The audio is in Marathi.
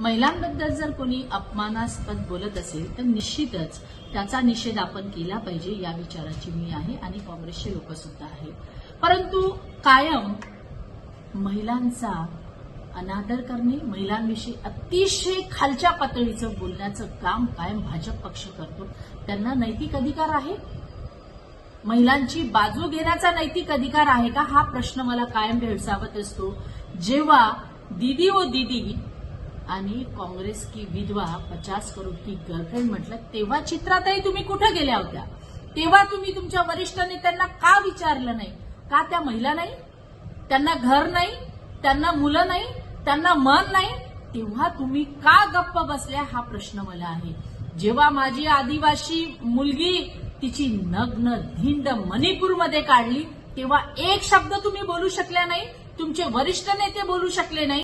महिलांबद्दल जर कोणी अपमानास्पद बोलत असेल तर निश्चितच त्याचा निषेध आपण केला पाहिजे या विचाराची मी आहे आणि काँग्रेसचे लोक सुद्धा आहे परंतु कायम महिलांचा अनादर करणे महिलांविषयी अतिशय खालच्या पातळीचं बोलण्याचं काम कायम भाजप पक्ष करतो. त्यांना नैतिक अधिकार आहे? महिलांची बाजू घेण्याचा नैतिक अधिकार आहे का? हा प्रश्न मला कायम भेडसावत असतो. जेव्हा दीदी ओ दीदी आणि काँग्रेस की विधवा पचास करोड की गर्लफ्रेंड म्हटलं तेव्हा चित्रातही तुम्ही कुठं गेल्या होत्या? तेव्हा तुम्ही तुमच्या वरिष्ठ नेत्यांना का विचारलं नाही? का त्या महिला नाही? त्यांना घर नाही? त्यांना मुलं नाही? त्यांना मन नाही? तेव्हा तुम्ही का गप्प बसल्या? हा प्रश्न मला आहे. जेव्हा माझी आदिवासी मुलगी तिची नग्न धिंड मणिपूरमध्ये काढली तेव्हा एक शब्द तुम्ही बोलू शकल्या नाही? तुमचे वरिष्ठ नेते बोलू शकले नाही?